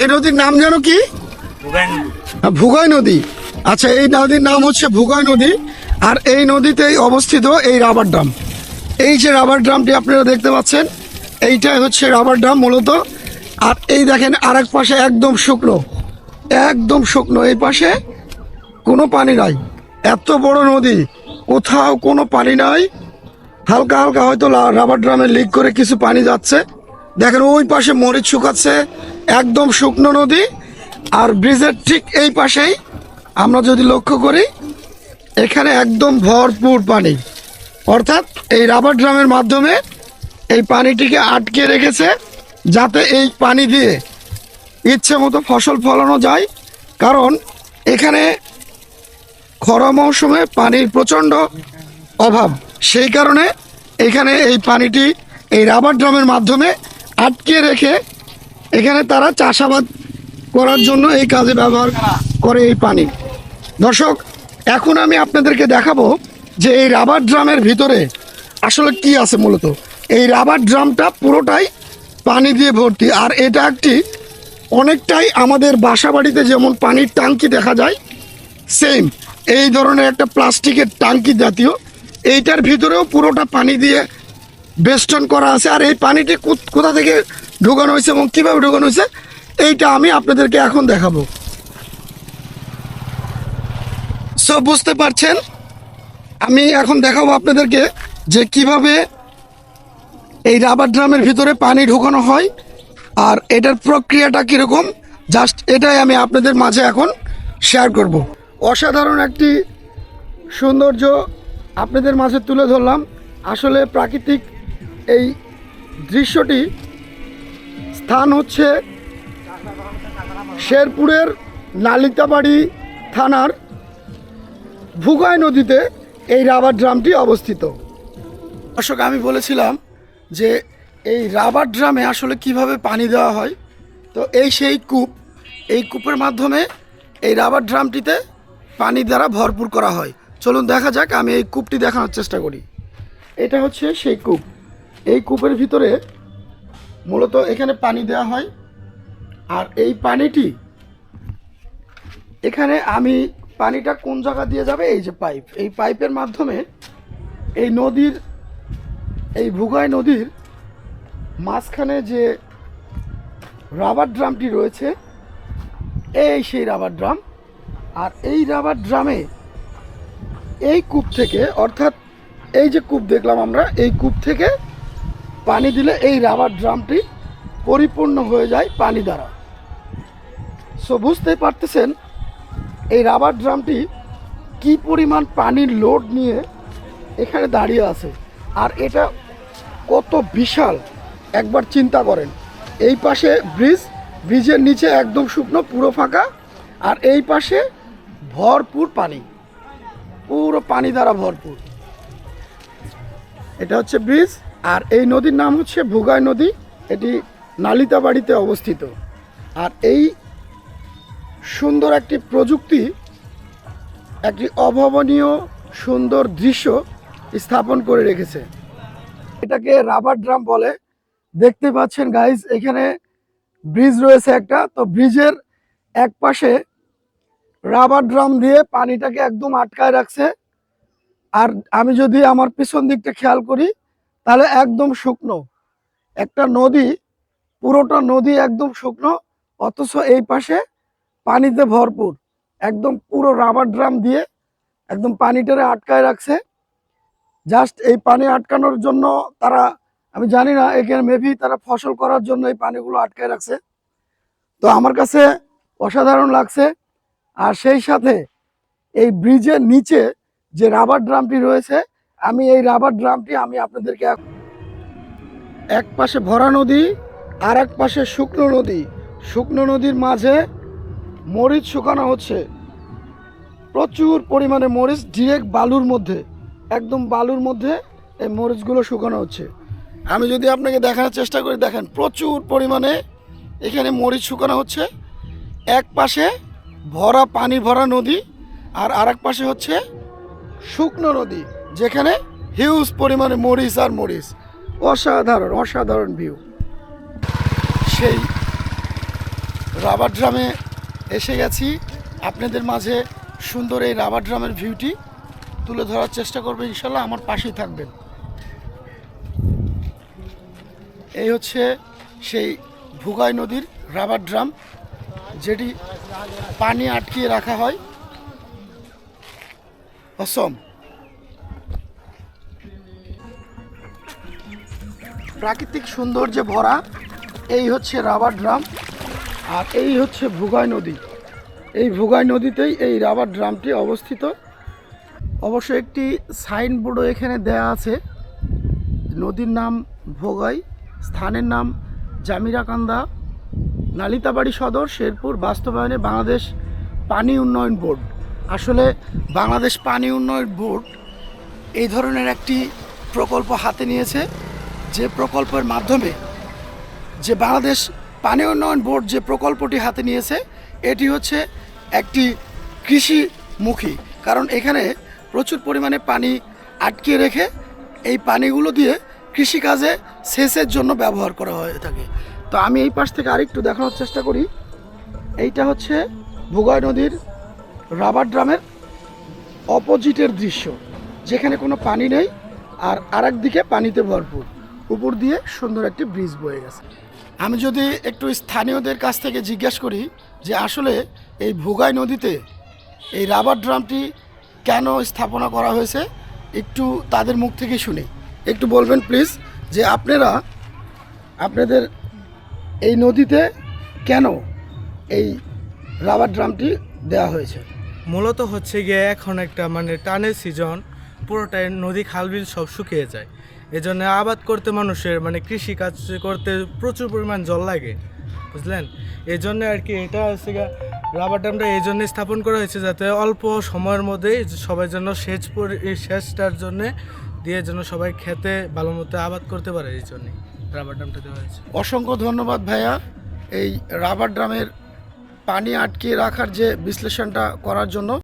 এই নদীর নাম যেন কি? ভুগয় নদী। আচ্ছা এই নদীর নাম হচ্ছে ভুগয় নদী। আর এই নদীতেই অবস্থিত এই রাবার ড্রাম। এই যে রাবার ড্রামটি আপনারা দেখতে পাচ্ছেন এইটাই হচ্ছে রাবার ড্রাম মূলত। আর এই দেখেন আরেক পাশে একদম শুকনো একদম শুকনো। এই পাশে কোনো পানি নাই। এত বড় নদী কোথাও কোনো পানি নাই। হালকা হালকা হয়তো রাবার ড্রামে লিক করে কিছু পানি যাচ্ছে। দেখেন ওই পাশে মরিচ শুকাচ্ছে একদম শুকনো নদী আর ব্রিজের ঠিক এই পাশেই আমরা যদি লক্ষ্য করি, এখানে একদম ভরপুর পানি। অর্থাৎ এই রাবার ড্রামের মাধ্যমে এই পানিটিকে আটকে রেখেছে, যাতে এই পানি দিয়ে ইচ্ছে মতো ফসল ফলানো যায়। কারণ এখানে খরা মৌসুমে পানির প্রচণ্ড অভাব। সেই কারণে এখানে এই পানিটি এই রাবার ড্রামের মাধ্যমে আটকে রেখে এখানে তারা চাষাবাদ করার জন্য এই কাজে ব্যবহার করে এই পানি। দর্শক, এখন আমি আপনাদেরকে দেখাবো যে এই রাবার ড্রামের ভিতরে আসলে কি আছে মূলত। এই রাবার ড্রামটা পুরোটাই পানি দিয়ে ভর্তি, আর এটা একটি অনেকটাই আমাদের বাসা বাড়িতে যেমন পানির ট্যাঙ্কি দেখা যায়, সেম এই ধরনের একটা প্লাস্টিকের টাঙ্কি জাতীয়। এইটার ভিতরেও পুরোটা পানি দিয়ে বেষ্টন করা আছে, আর এই পানিটি কোথা থেকে ঢোকানো হয়েছে এবং কীভাবে ঢোকানো হয়েছে, এইটা আমি আপনাদেরকে এখন দেখাবো। সো বুঝতে পারছেন? আমি এখন দেখাবো আপনাদেরকে যে কীভাবে এই রাবার ড্রামের ভিতরে পানি ঢোকানো হয় আর এটার প্রক্রিয়াটা কীরকম। জাস্ট এটাই আমি আপনাদের মাঝে এখন শেয়ার করব। অসাধারণ একটি সৌন্দর্য আপনাদের মাঝে তুলে ধরলাম। আসলে প্রাকৃতিক এই দৃশ্যটি স্থান হচ্ছে শেরপুরের নালিতাবাড়ি থানার ভুগায় নদীতে এই রাবার ড্রামটি অবস্থিত। দর্শক, আমি বলেছিলাম যে এই রাবার ড্রামে আসলে কীভাবে পানি দেওয়া হয়, তো এই সেই কূপ, এই কূপের মাধ্যমে এই রাবার ড্রামটিতে পানি দ্বারা ভরপুর করা হয়। চলুন দেখা যাক, আমি এই কূপটি দেখানোর চেষ্টা করি। এটা হচ্ছে সেই কূপ। এই কূপের ভিতরে মূলত এখানে পানি দেওয়া হয়। আর এই পানিটি, এখানে আমি পানিটা কোন জায়গা দিয়ে যাবে? এই যে পাইপ। এই পাইপের মাধ্যমে এই নদীর, এই ভুগায় নদীর মাঝখানে যে রাবার ড্রামটি রয়েছে, এই সেই রাবার ড্রাম। আর এই রাবার ড্রামে এই কূপ থেকে, অর্থাৎ এই যে কূপ দেখলাম আমরা, এই কূপ থেকে পানি দিলে এই রাবার ড্রামটি পরিপূর্ণ হয়ে যায় পানি দ্বারা। সো বুঝতেই পারতেছেন এই রাবার ড্রামটি কি পরিমাণ পানির লোড নিয়ে এখানে দাঁড়িয়ে আছে। আর এটা কত বিশাল, একবার চিন্তা করেন। এই পাশে ব্রিজ, ব্রিজের নিচে একদম শুকনো, পুরো ফাঁকা, আর এই পাশে ভরপুর পানি। পুরো পানি দ্বারা ভরপুর। এটা হচ্ছে ব্রিজ আর এই নদীর নাম হচ্ছে ভুগাই নদী। এটি নালিতাবাড়িতে অবস্থিত। আর এই সুন্দর একটি প্রযুক্তি, একটি অভাবনীয় সুন্দর দৃশ্য স্থাপন করে রেখেছে। এটাকে রাবার ড্রাম বলে। দেখতে পাচ্ছেন গাইজ এখানে ব্রিজ রয়েছে একটা। তো ব্রিজের এক পাশে রাবার ড্রাম দিয়ে পানিটাকে একদম আটকায় রাখছে। আর আমি যদি আমার পিছন দিকটা খেয়াল করি তাহলে একদম শুকনো। একটা নদী, পুরোটা নদী একদম শুকনো, অথচ এই পাশে পানিতে ভরপুর। একদম পুরো রাবার ড্রাম দিয়ে একদম পানিটারে আটকায় রাখছে। জাস্ট এই পানি আটকানোর জন্য তারা, আমি জানি না এখানে মেবি তারা ফসল করার জন্য এই পানিগুলো আটকায় রাখছে। তো আমার কাছে অসাধারণ লাগছে। আর সেই সাথে এই ব্রিজের নিচে যে রাবার ড্রামটি রয়েছে আমি এই রাবার ড্রামটি আমি আপনাদেরকে এক- পাশে ভরা নদী, আর এক পাশে শুকনো নদী। শুকনো নদীর মাঝে মরিচ শুকানো হচ্ছে। প্রচুর পরিমাণে মরিচ ডিরেক্ট বালুর মধ্যে, একদম বালুর মধ্যে এই মরিচগুলো শুকানো হচ্ছে। আমি যদি আপনাকে দেখানোর চেষ্টা করি, দেখেন প্রচুর পরিমাণে এখানে মরিচ শুকানো হচ্ছে। এক পাশে ভরা পানি ভরা নদী, আর আরেক পাশে হচ্ছে শুকনো নদী। যেখানে হিউজ পরিমাণে মরিচ আর মরিচ। অসাধারণ অসাধারণ ভিউ সেই রাবার ড্রামে এসে গেছি। আপনাদের মাঝে সুন্দর এই রাবার ড্রামের ভিউটি তুলে ধরার চেষ্টা করবে, ইনশাল্লাহ আমার পাশেই থাকবেন। এই হচ্ছে সেই ভুগাই নদীর রাবার ড্রাম, যেটি পানি আটকিয়ে রাখা হয়। অসম। প্রাকৃতিক সৌন্দর্যে ভরা, এই হচ্ছে রাবার ড্রাম আর এই হচ্ছে ভুগাই নদী। এই ভুগাই নদীতেই এই রাবার ড্রামটি অবস্থিত। অবশ্য একটি সাইনবোর্ডও এখানে দেয়া আছে। নদীর নাম ভোগাই, স্থানের নাম জামিরাকান্দা, নালিতাবাড়ি সদর, শেরপুর, বাস্তবায়নে বাংলাদেশ পানি উন্নয়ন বোর্ড। আসলে বাংলাদেশ পানি উন্নয়ন বোর্ড এই ধরনের একটি প্রকল্প হাতে নিয়েছে। যে প্রকল্পের মাধ্যমে যে বাংলাদেশ পানি উন্নয়ন বোর্ড যে প্রকল্পটি হাতে নিয়েছে, এটি হচ্ছে একটি কৃষিমুখী। কারণ এখানে প্রচুর পরিমাণে পানি আটকে রেখে এই পানিগুলো দিয়ে কৃষিকাজে সেচের জন্য ব্যবহার করা হয়ে থাকে। তো আমি এই পাশ থেকে আরেকটু দেখানোর চেষ্টা করি। এইটা হচ্ছে ভুগয় নদীর রাবার ড্রামের অপোজিটের দৃশ্য, যেখানে কোনো পানি নেই আর আরেক দিকে পানিতে ভরপুর। উপর দিয়ে সুন্দর একটি ব্রিজ বয়ে গেছে। আমি যদি একটু স্থানীয়দের কাছ থেকে জিজ্ঞেস করি যে আসলে এই ভোগাই নদীতে এই রাবার ড্রামটি কেন স্থাপনা করা হয়েছে, একটু তাদের মুখ থেকে শুনি। একটু বলবেন প্লিজ যে আপনারা, আপনাদের এই নদীতে কেন এই রাবার ড্রামটি দেওয়া হয়েছে? মূলত হচ্ছে গিয়ে এখন একটা মানে টানের সিজন পুরোটাই নদী খালবিল সব শুকিয়ে যায়। এজন্য আবাদ করতে মানুষের মানে কৃষি কাজ করতে প্রচুর পরিমাণ জল লাগে, বুঝলেন? এই জন্য আর কি এটা হচ্ছে রাবার ড্যামটা এই জন্য স্থাপন করা হয়েছে যাতে অল্প সময়ের মধ্যেই সবাই যেন সেচ পরি- সেচটার জন্য দিয়ে যেন সবাই খেতে ভালো মতো আবাদ করতে পারে এই জন্যই রাবার ড্যামটা দেওয়া হয়েছে। অসংখ্য ধন্যবাদ ভাইয়া এই রাবার ড্রামের পানি আটকে রাখার যে বিশ্লেষণটা করার জন্য।